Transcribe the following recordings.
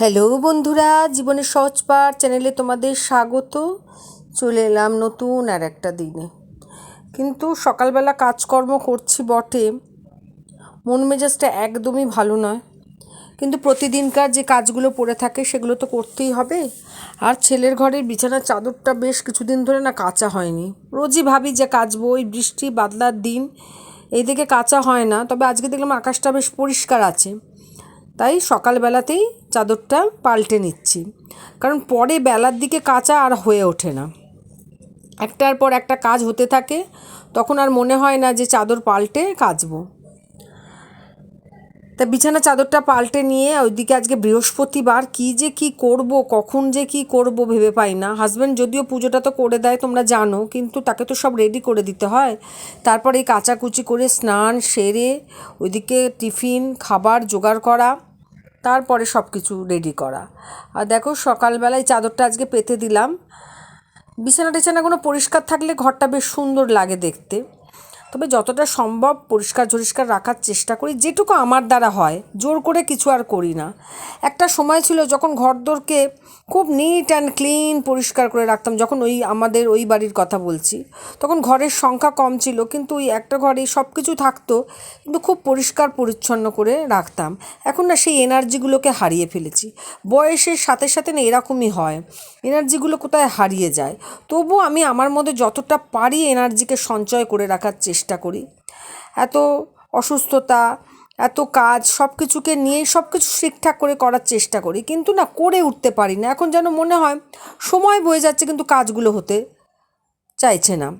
Hello বন্ধুরা, জীবনের সহজ পাঠ চ্যানেলে তোমাদের স্বাগত। চলে এলাম নতুন আর একটা দিনে। কিন্তু সকালবেলা কাজকর্ম করছি বটে। মন মেজাজটা একদমই ভালো নয়। কিন্তু প্রতিদিনকার যে কাজগুলো পড়ে থাকে সেগুলো তো করতেই হবে। আর ছেলের ঘরের বিছানার চাদরটা বেশ কিছুদিন ধরে না কাঁচা হয়নি। রোজই ভাবি যে কাচবো, ওই বৃষ্টি, বাদলার দিন। এই দিকে কাঁচা হয় না। তবে আজকে দেখলাম আকাশটা বেশ পরিষ্কার আছে। তাই সকালবেলাতেই চাদরটা পাল্টে নিচ্ছি। কারণ পরে বেলার দিকে কাঁচা আর হয়ে ওঠে না। একটার পর একটা কাজ হতে থাকে, তখন আর মনে হয় না যে চাদর পাল্টে কাচবো। তা বিছানা চাদরটা পাল্টে নিয়ে ওইদিকে আজকে বৃহস্পতিবার কি যে কি করব, কখন যে কি করব ভেবে পাই না। হাজব্যান্ড যদিও পুজোটা তো করে দেয়, তোমরা জানো, কিন্তু তাকে তো সব রেডি করে দিতে হয়। তারপর এই কাচাকুচি করে স্নান সেরে ওইদিকে টিফিন, খাবার, জোগাড় করা তারপরে সব কিছু রেডি করা। আর দেখো, সকালবেলায় চাদরটা আজকে পেতে দিলাম। বিছানা টিছানা কোনো পরিষ্কার থাকলে ঘরটা বেশ সুন্দর লাগে দেখতে। তবে যতটা সম্ভব পরিষ্কার ঝরিষ্কার রাখার চেষ্টা করি, যেটুকু আমার দ্বারা হয়। জোর করে কিছু আর করি না। একটা সময় ছিল যখন ঘরদোরকে খুব নিট অ্যান্ড ক্লিন পরিষ্কার করে রাখতাম, যখন ওই আমাদের ওই বাড়ির কথা বলছি। তখন ঘরের সংখ্যা কম ছিল, কিন্তু ওই একটা ঘরে সব কিছু থাকতো, কিন্তু খুব পরিষ্কার পরিচ্ছন্ন করে রাখতাম। এখন না সেই এনার্জিগুলোকে হারিয়ে ফেলেছি। বয়সের সাথে সাথে না এরকমই হয়। এনার্জিগুলো কোথায় হারিয়ে যায়? তবু আমি আমার মধ্যে যতটা পারি এনার্জিকে সঞ্চয় করে রাখার চেষ্টা করি। এত অসুস্থতা, এত কাজ সব কিছুকে নিয়েই সব কিছু ঠিকঠাক করে করার চেষ্টা করি। কিন্তু না, করে উঠতে পারি না। এখন যেন মনে হয় সময় বয়ে যাচ্ছে কিন্তু কাজগুলো হতে চাইছে না।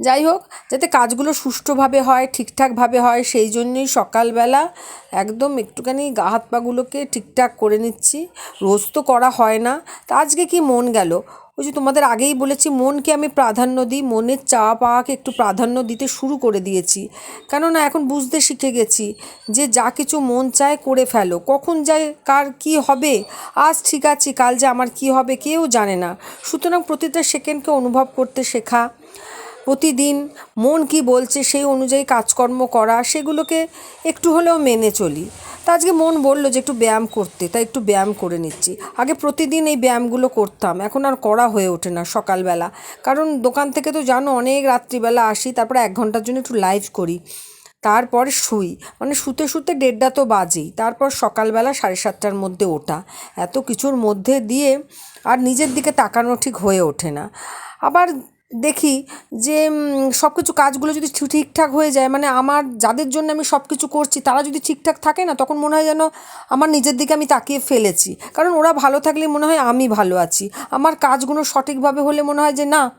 যাই হোক, যাতে কাজগুলো সুষ্ঠুভাবে হয়, ঠিকঠাকভাবে হয়, সেই জন্যই সকালবেলা একদম একটুখানি গা হাত পাগুলোকে ঠিকঠাক করে নিচ্ছি। রোজ তো করা হয় না। তা আজকে কি মন গেল? ওই যে তোমাদের আগেই বলেছি, মনকে আমি প্রাধান্য দিই, মনের চাওয়া পাওয়াকে একটু প্রাধান্য দিতে শুরু করে দিয়েছি। কেননা এখন বুঝতে শিখে গেছি যে যা কিছু মন চায় করে ফেলো। কখন যায়, কার কি হবে? আজ ঠিক আছে, কাল যে আমার কি হবে কেউ জানে না। সুতরাং প্রতিটা সেকেন্ডকে অনুভব করতে শেখা। প্রতিদিন মন কি বলছে সেই অনুযায়ী কাজকর্ম করা, সেগুলোকে একটু হলেও মেনে চলি। তা আজকে মন বলল যে একটু ব্যায়াম করতে, তাই একটু ব্যায়াম করে নিচ্ছি। আগে প্রতিদিন এই ব্যায়ামগুলো করতাম, এখন আর করা হয়ে ওঠে না সকালবেলা। কারণ দোকান থেকে তো জানো অনেক রাত্রিবেলা আসি, তারপরে এক ঘণ্টার জন্য একটু লাইভ করি। তারপরে শুই মানে শুতে শুতে দেড়টা তো বাজেই, তারপর সকালবেলা সাড়ে সাতটার মধ্যে ওঠা। এত কিছুর মধ্যে দিয়ে আর নিজের দিকে তাকানো ঠিক হয়ে ওঠে না। আবার দেখি যে সব কিছু কাজগুলো যদি ঠিকঠাক হয়ে যায় মানে আমার, যাদের জন্য আমি সব কিছু করছি, তারা যদি ঠিকঠাক থাকে না, তখন মনে হয় যেন আমার নিজের দিকে আমি তাকিয়ে ফেলেছি। কারণ ওরা ভালো থাকলে মনে হয় আমি ভালো আছি। আমার কাজগুলো সঠিকভাবে হলে মনে হয় যে, না,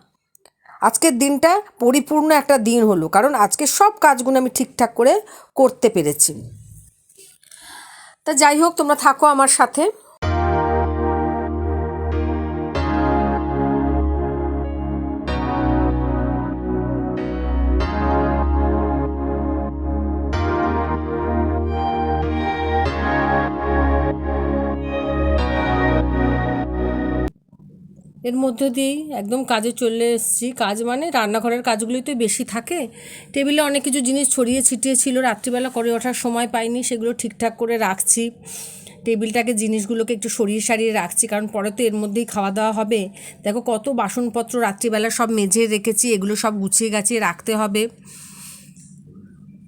আজকের দিনটা পরিপূর্ণ একটা দিন হলো। কারণ আজকে সব কাজগুলো আমি ঠিকঠাক করে করতে পেরেছি। তা যাই হোক, তোমরা থাকো আমার সাথে। এর মধ্য দিয়েই একদম কাজে চলে এসেছি। কাজ মানে রান্নাঘরের কাজগুলোই তো বেশি থাকে। টেবিলে অনেক কিছু জিনিস ছড়িয়ে ছিটিয়ে ছিল। রাত্রিবেলা করে ওঠার সময় পাইনি। সেগুলো ঠিকঠাক করে রাখছি। টেবিলটাকে জিনিসগুলোকে একটু সরিয়ে সারিয়ে রাখছি। কারণ পরে তো এর মধ্যেই খাওয়া দাওয়া হবে। দেখো কত বাসনপত্র রাত্রিবেলা সব মেজে রেখেছি। এগুলো সব গুছিয়ে গাছিয়ে রাখতে হবে।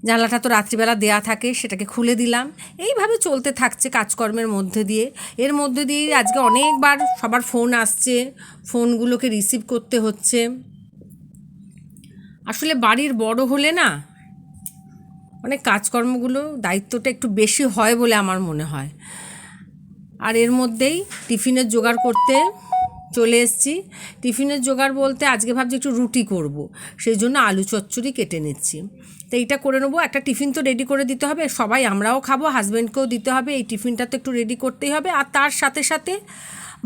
জানলাটা তো রাত্রিবেলা দেয়া থাকে, সেটাকে খুলে দিলাম। এইভাবে চলতে থাকছে কাজকর্মের মধ্যে দিয়ে। এর মধ্যে দিয়ে আজকে অনেকবার সবার ফোন আসছে, ফোনগুলোকে রিসিভ করতে হচ্ছে। আসলে বাড়ির বড় হলে না, অনেক কাজকর্মগুলো দায়িত্বটা একটু বেশি হয় বলে আমার মনে হয়। আর এর মধ্যেই টিফিনের জোগাড় করতে চলে এসছি টিফিনের জোগাড় বলতে আজকে ভাবছি একটু রুটি করব। সেই জন্য আলু চচ্চড়ি কেটে নিচ্ছি তো এইটা করে নেব, একটা টিফিন তো রেডি করে দিতে হবে, সবাই আমরাও খাব হাজব্যান্ডকেও দিতে হবে, এই টিফিনটা তো একটু রেডি করতেই হবে আর তার সাথে সাথে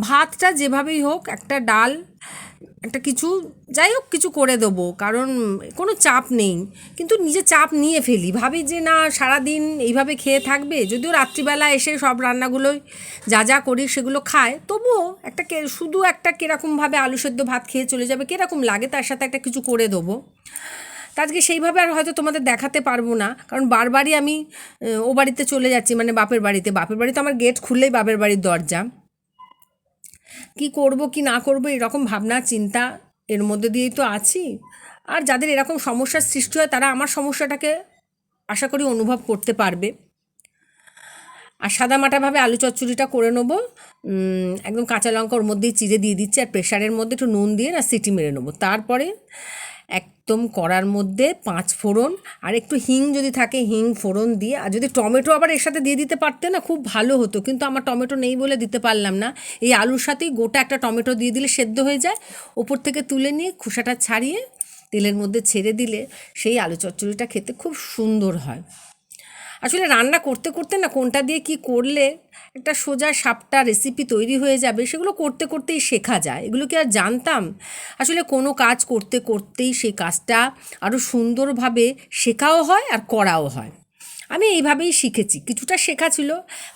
ভাতটা যেভাবেই হোক, একটা ডাল একটা কিছু, যাই হোক কিছু করে দেবো, কারণ কোনো চাপ নেই। কিন্তু নিজে চাপ নিয়ে ফেলি, ভাবি যে না, সারাদিন এইভাবে খেয়ে থাকবে, যদিও রাত্রিবেলা এসে সব রান্নাগুলোই যা যা করি সেগুলো খায়, তবুও একটা শুধু একটা কীরকমভাবে আলু সেদ্ধ ভাত খেয়ে চলে যাবে, কীরকম লাগে তার সাথে একটা কিছু করে দেবো। তা আজকে সেইভাবে আর হয়তো তোমাদের দেখাতে পারব না, কারণ বারবারই আমি ও বাড়িতে চলে যাচ্ছি মানে বাপের বাড়িতে। বাপের বাড়িতে আমার গেট খুললেই বাপের বাড়ির দরজা। কি করব, কি না করব, এরকম ভাবনা, চিন্তা এর মধ্যে দিয়েই তো আছি। আর যাদের এরকম সমস্যার সৃষ্টি হয়, তারা আমার সমস্যাটাকে আশা করি অনুভব করতে পারবে। আর সাদামাটাভাবে আলু চচ্চড়িটা করে নেব। একদম কাঁচা লঙ্কা ওর মধ্যেই চিড়ে দিয়ে দিচ্ছি, আর প্রেশারের মধ্যে একটু নুন দিয়ে না, সিটি মেরে নেব। তারপরে একদম কড়ার মধ্যে পাঁচ ফোড়ন আর একটু হিং যদি থাকে হিং ফোড়ন দিয়ে, আর যদি টমেটো আবার এর সাথে দিয়ে দিতে পারতে না, খুব ভালো হতো। কিন্তু আমার টমেটো নেই বলে দিতে পারলাম না। এই আলুর সাথেই গোটা একটা টমেটো দিয়ে দিলে সেদ্ধ হয়ে যায়। ওপর থেকে তুলে নিয়ে খোসাটা ছাড়িয়ে তেলের মধ্যে ছেড়ে দিলে সেই আলু চচ্চড়িটা খেতে খুব সুন্দর হয়। আসলে রান্না করতে করতে না কোনটা দিয়ে কি করলে একটা সোজা সাপটা রেসিপি তৈরি হয়ে যাবে, সেগুলো করতে করতেই শেখা যায়। এগুলো কি আর জানতাম? আসলে কোনো কাজ করতে করতেই সেই কাজটা আরও সুন্দরভাবে শেখাও হয় আর করাও হয়। আমি এইভাবেই শিখেছি, কিছুটা শেখা ছিল।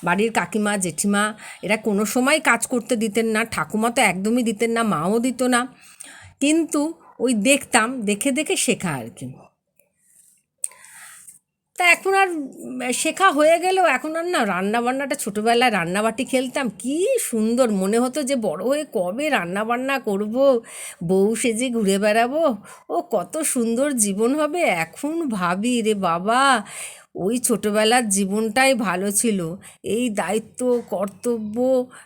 বাড়ির কাকিমা, জেঠিমা, এরা কোনো সময় কাজ করতে দিতেন না, ঠাকুমা তো একদমই দিতেন না, মাও দিত না। কিন্তু ওই দেখতাম, দেখে দেখে শেখা আর কি। তা এখন আর শেখা হয়ে গেলেও এখন আর না রান্নাবান্নাটা ছোটোবেলায় রান্নাবাটি খেলতাম। কি সুন্দর মনে হতো যে বড় হয়ে কবে রান্নাবান্না করব, বউ সেজে ঘুরে বেড়াবো। ও কত সুন্দর জীবন হবে, এখন ভাবি রে বাবা ওই ছোটোবেলার জীবনটাই ভালো ছিল। এই দায়িত্ব, কর্তব্য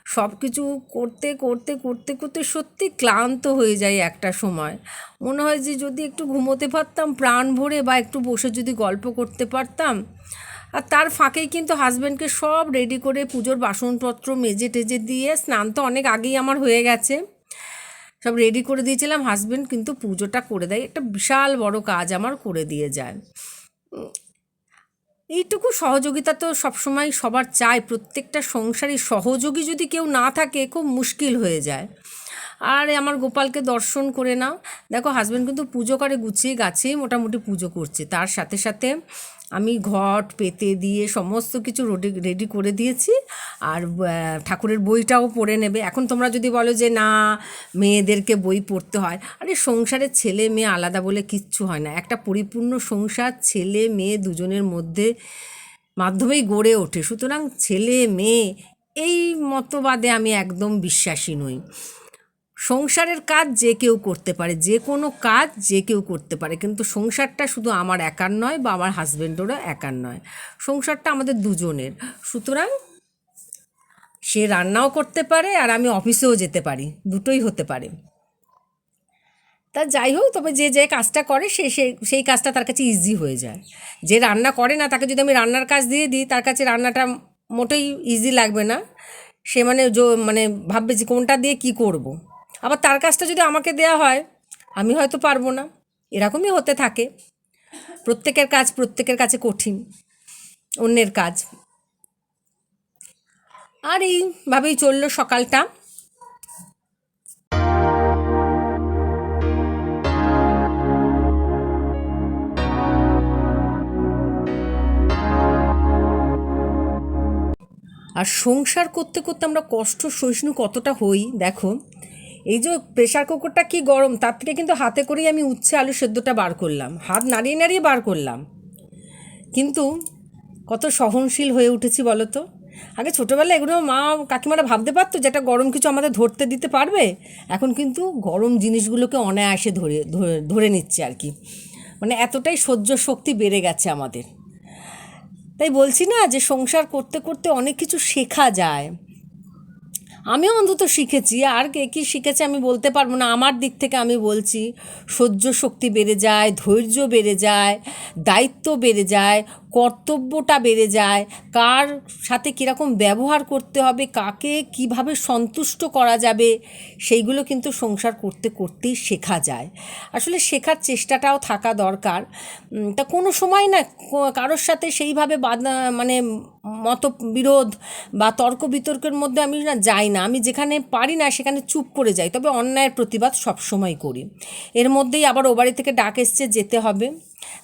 সব কিছু করতে করতে করতে করতে সত্যি ক্লান্ত হয়ে যায় একটা সময়। মনে হয় যে যদি একটু ঘুমোতে পারতাম, প্রাণ ভরে বা একটু বসে যদি গল্প করতে পারতাম, আর তার ফাঁকেই কিন্তু হাজব্যান্ডকে সব রেডি করে পুজোর বাসনপত্র মেজে টেজে দিয়ে স্নান তো অনেক আগেই আমার হয়ে গেছে। সব রেডি করে দিয়েছিলাম হাজব্যান্ড কিন্তু পুজোটা করে দেয়। একটা বিশাল বড় কাজ আমার করে দিয়ে যায়। এইটুকু সহযোগিতা তো সবসময় সবার চায় প্রত্যেকটা সংসারই সহযোগী যদি কেউ না থাকে, খুব মুশকিল হয়ে যায়। আর আমার গোপালকে দর্শন করে নাও। দেখো হাজব্যান্ড কিন্তু পুজো করে গুছিয়ে গাছেই মোটামুটি পুজো করছে। তার সাথে সাথে আমি ঘট, পেতে দিয়ে সমস্ত কিছু রেডি রেডি করে দিয়েছি। আর ঠাকুরের বইটাও পড়ে নেবে। এখন তোমরা যদি বলো যে না, মেয়েদেরকে বই পড়তে হয়। আরে সংসারের ছেলে মেয়ে আলাদা বলে কিচ্ছু হয় না। একটা পরিপূর্ণ সংসার ছেলে মেয়ে দুজনের মধ্যে মাধ্যমেই গড়ে ওঠে। সুতরাং ছেলে মেয়ে এই মতবাদে আমি একদম বিশ্বাসী নই। সংসারের কাজ যে কেউ করতে পারে, যে কোনো কাজ যে কেউ করতে পারে। কিন্তু সংসারটা শুধু আমার একার নয় বা আমার হাজব্যান্ডেরও একার নয়, সংসারটা আমাদের দুজনের। সুতরাং সে রান্নাও করতে পারে আর আমি অফিসেও যেতে পারি, দুটোই হতে পারে। তা যাই হোক, তবে যে যে কাজটা করে সে সেই কাজটা তার কাছে ইজি হয়ে যায়। যে রান্না করে না, তাকে যদি আমি রান্নার কাজ দিয়ে দিই, তার কাছে রান্নাটা মোটেই ইজি লাগবে না। সে মানে মানে ভাববে যে কোনটা দিয়ে কি করব। আবার তার কাজটা যদি আমাকে দেয়া হয়, আমি হয়তো পারব না। এরকমই হতে থাকে। প্রত্যেকের কাজ প্রত্যেকের কাছে কঠিন, অন্যের কাজ। আর এইভাবেই চলল সকালটা। আর সংসার করতে করতে আমরা কষ্ট সহিষ্ণু কতটা হই, দেখো। এই যে প্রেশার কুকারটা কি গরম, তার থেকে কিন্তু হাতে করেই আমি উচ্ছে আলু সেদ্ধটা বার করলাম। হাত নাড়িয়ে নাড়িয়ে বার করলাম। কিন্তু কত সহনশীল হয়ে উঠেছি বলো তো আগে ছোটোবেলায় এগুলো মা কাকিমারা ভাবতে পারতো যে একটা গরম কিছু আমাদের ধরতে দিতে পারবে। এখন কিন্তু গরম জিনিসগুলোকে অনায়াসে ধরে ধরে নিচ্ছে আর কি। মানে এতটাই সহ্য শক্তি বেড়ে গেছে আমাদের। তাই বলছি না যে সংসার করতে করতে অনেক কিছু শেখা যায়। আমিও অন্তত শিখেছি। আর কে কী শিখেছে আমি বলতে পারব না। আমার দিক থেকে আমি বলছি, সহ্য শক্তি বেড়ে যায়, ধৈর্য বেড়ে যায়, দায়িত্ব বেড়ে যায় কর্তব্যটা বেড়ে যায়, কার সাথে কীরকম ব্যবহার করতে হবে, কাকে কীভাবে সন্তুষ্ট করা যাবে, সেইগুলো কিন্তু সংসার করতে করতেই শেখা যায়। আসলে শেখার চেষ্টাটাও থাকা দরকার। তা কোনো সময় না কারোর সাথে সেইভাবে বাদা মানে মতবিরোধ বা তর্ক বিতর্কের মধ্যে আমি না যাই না। আমি যেখানে পারি না সেখানে চুপ করে যাই। তবে অন্যায়ের প্রতিবাদ সবসময় করি। এর মধ্যেই আবার ও বাড়ি থেকে ডাক এসছে, যেতে হবে।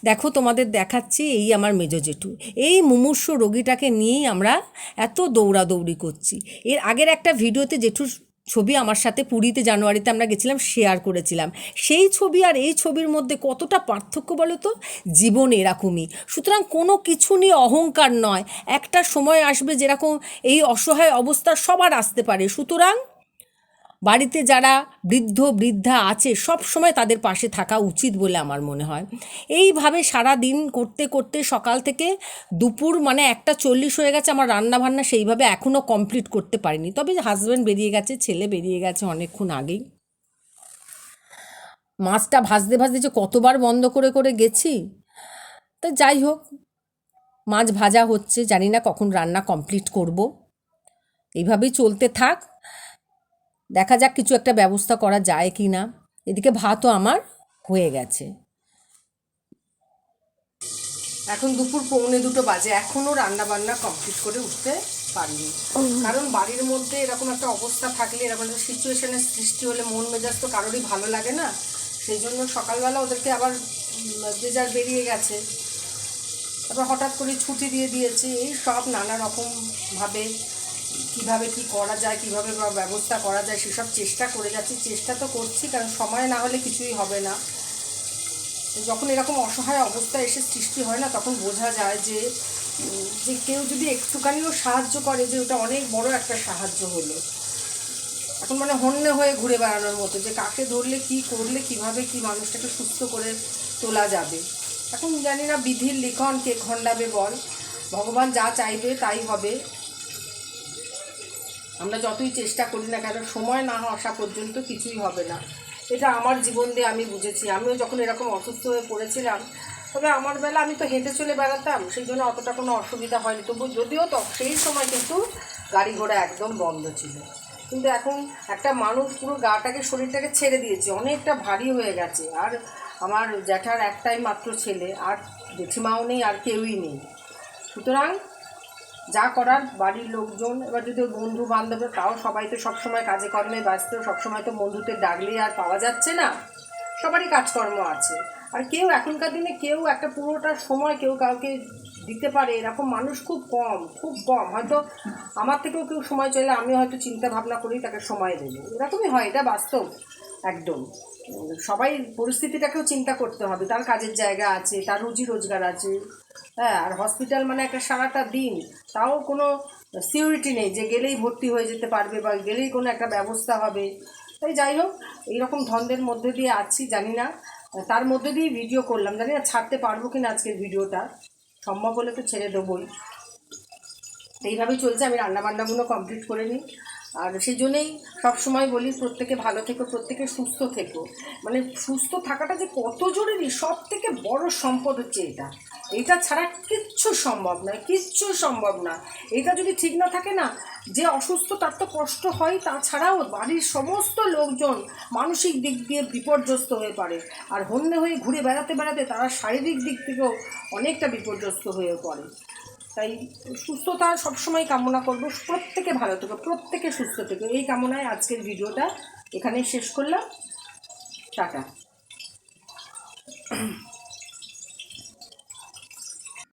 দেখো তোমাদের দেখাচ্ছি এই আমার মেজ জেঠু। এই মুমূর্ষ রোগীটাকে নিয়েই আমরা এত দৌড়াদৌড়ি করছি। এর আগের একটা ভিডিওতে জেঠুর ছবি আমার সাথে পুরীতে জানুয়ারিতে আমরা গেছিলাম শেয়ার করেছিলাম। সেই ছবি আর এই ছবির মধ্যে কতটা পার্থক্য বলো তো? জীবন এরকমই। সুতরাং কোনো কিছু নিয়ে অহংকার নয়। একটা সময় আসবে যেরকম এই অসহায় অবস্থা সবার আসতে পারে। সুতরাং বাড়িতে যারা বৃদ্ধ, বৃদ্ধা আছে, সব সময় তাদের পাশে থাকা উচিত বলে আমার মনে হয়। এইভাবে সারা দিন করতে করতে সকাল থেকে দুপুর মানে একটা চল্লিশ হয়ে গেছে আমার রান্না বান্না সেইভাবে এখনও কমপ্লিট করতে পারিনি। তবে হাজব্যান্ড বেরিয়ে গেছে, ছেলে বেরিয়ে গেছে অনেকক্ষণ আগেই। মাছটা ভাজতে ভাজতে যে কতবার বন্ধ করে করে গেছি, তা যাই হোক, মাছ ভাজা হচ্ছে, জানি না কখন রান্না কমপ্লিট করব। এইভাবেই চলতে থাক। দেখা যাক কিছু একটা ব্যবস্থা করা যায় কি না। এদিকে ভাতও আমার হয়ে গেছে। এখন দুপুর পৌনে দুটো বাজে। এখনও রান্না বান্না কমপ্লিট করে উঠতে পারিনি। কারণ বাড়ির মধ্যে এরকম একটা অবস্থা থাকলে এরকম একটা সিচুয়েশনের সৃষ্টি হলে মন মেজাজ তো কারোরই ভালো লাগে না। সেই জন্য সকালবেলা ওদেরকে আবার যে যার বেরিয়ে গেছে। তারপর হঠাৎ করে ছুটি দিয়ে দিয়েছে। এই সব নানা রকমভাবে কীভাবে কি করা যায়, কীভাবে ব্যবস্থা করা যায়, সেসব চেষ্টা করে যাচ্ছি। চেষ্টা তো করছি, কারণ সময় না হলে কিছুই হবে না। যখন এরকম অসহায় অবস্থা এসে সৃষ্টি হয় না, তখন বোঝা যায় যে যে কেউ যদি একটুখানিও সাহায্য করে, যে ওটা অনেক বড় একটা সাহায্য হলো। এখন মানে হন্যে হয়ে ঘুরে বেড়ানোর মতো, যে কাকে ধরলে, কি করলে, কীভাবে কি মানুষটাকে সুস্থ করে তোলা যাবে। এখন জানি না বিধির লিখন কে খণ্ডাবে বল। ভগবান যা চাইবে তাই হবে। আমরা যতই চেষ্টা করি না কেন, সময় না আসা পর্যন্ত কিছুই হবে না। এটা আমার জীবন দিয়ে আমি বুঝেছি। আমিও যখন এরকম অসুস্থ হয়ে পড়েছিলাম, তবে আমার বেলা আমি তো হেঁটে চলে বেড়াতাম সেই জন্য অতটা কোনো অসুবিধা হয়নি। তবু যদিও তো সেই সময় কিন্তু গাড়ি ঘোড়া একদম বন্ধ ছিল। কিন্তু এখন একটা মানুষ পুরো গাটাকে, শরীরটাকে ছেড়ে দিয়েছে। অনেকটা ভারী হয়ে গেছে। আর আমার জ্যাঠার একটাই মাত্র ছেলে, আর জেঠিমাও নেই, আর কেউই নেই। সুতরাং যা করার বাড়ির লোকজন, এবার যদি বন্ধু বান্ধব তাও সবাই তো সবসময় কাজে কর্মে ব্যস্ত, সবসময় তো বন্ধুদের ডাকলে আর পাওয়া যাচ্ছে না। সবারই কাজকর্ম আছে। আর কেউ এখনকার দিনে কেউ একটা পুরোটা সময় কেউ কাউকে দিতে পারে, এরকম মানুষ খুব কম খুব কম। হয়তো আমার থেকেও কেউ সময় চাইলে আমি হয়তো চিন্তা ভাবনা করি তাকে সময় দেবো। এরকমই হয়, এটা বাস্তব। একদম। সবাই পরিস্থিতিটাকেও চিন্তা করতে হবে। তার কাজের জায়গা আছে, তার রুজি রোজগার আছে। হ্যাঁ আর হসপিটাল মানে একটা সারাটা দিন। তাও কোনো সিউরিটি নেই যে গেলেই ভর্তি হয়ে যেতে পারবে বা গেলেই কোনো একটা ব্যবস্থা হবে। তাই যাই হোক, এইরকম ধন্দের মধ্যে দিয়ে আছি, জানি না। তার মধ্যে দিয়ে ভিডিও করলাম। জানি না ছাড়তে পারব কিনা আজকের ভিডিওটা সম্ভব হলে তো ছেড়ে দেবোই। এইভাবেই চলছে। আমি রান্নাবান্নাগুলো কমপ্লিট করে নিই। আর সেই জন্যেই সবসময় বলি, প্রত্যেকে ভালো থেকো, প্রত্যেকে সুস্থ থেকো। মানে সুস্থ থাকাটা যে কত জরুরি সব থেকে বড় সম্পদ হচ্ছে এটা। এটা ছাড়া কিচ্ছু সম্ভব নয়, কিচ্ছু সম্ভব না। এটা যদি ঠিক না থাকে না, যে অসুস্থ তার তো কষ্ট হয়, তাছাড়াও বাড়ির সমস্ত লোকজন মানসিক দিক দিয়ে বিপর্যস্ত হয়ে পড়ে। আর হন্যে হয়ে ঘুরে বেড়াতে বেড়াতে তারা শারীরিক দিক থেকেও অনেকটা বিপর্যস্ত হয়ে পড়ে। তাই সুস্থতা সবসময় কামনা করব প্রত্যেকে ভালো থেকো, প্রত্যেকে সুস্থ থেকো। এই কামনায় আজকের ভিডিওটা এখানে শেষ করলাম। টাটা।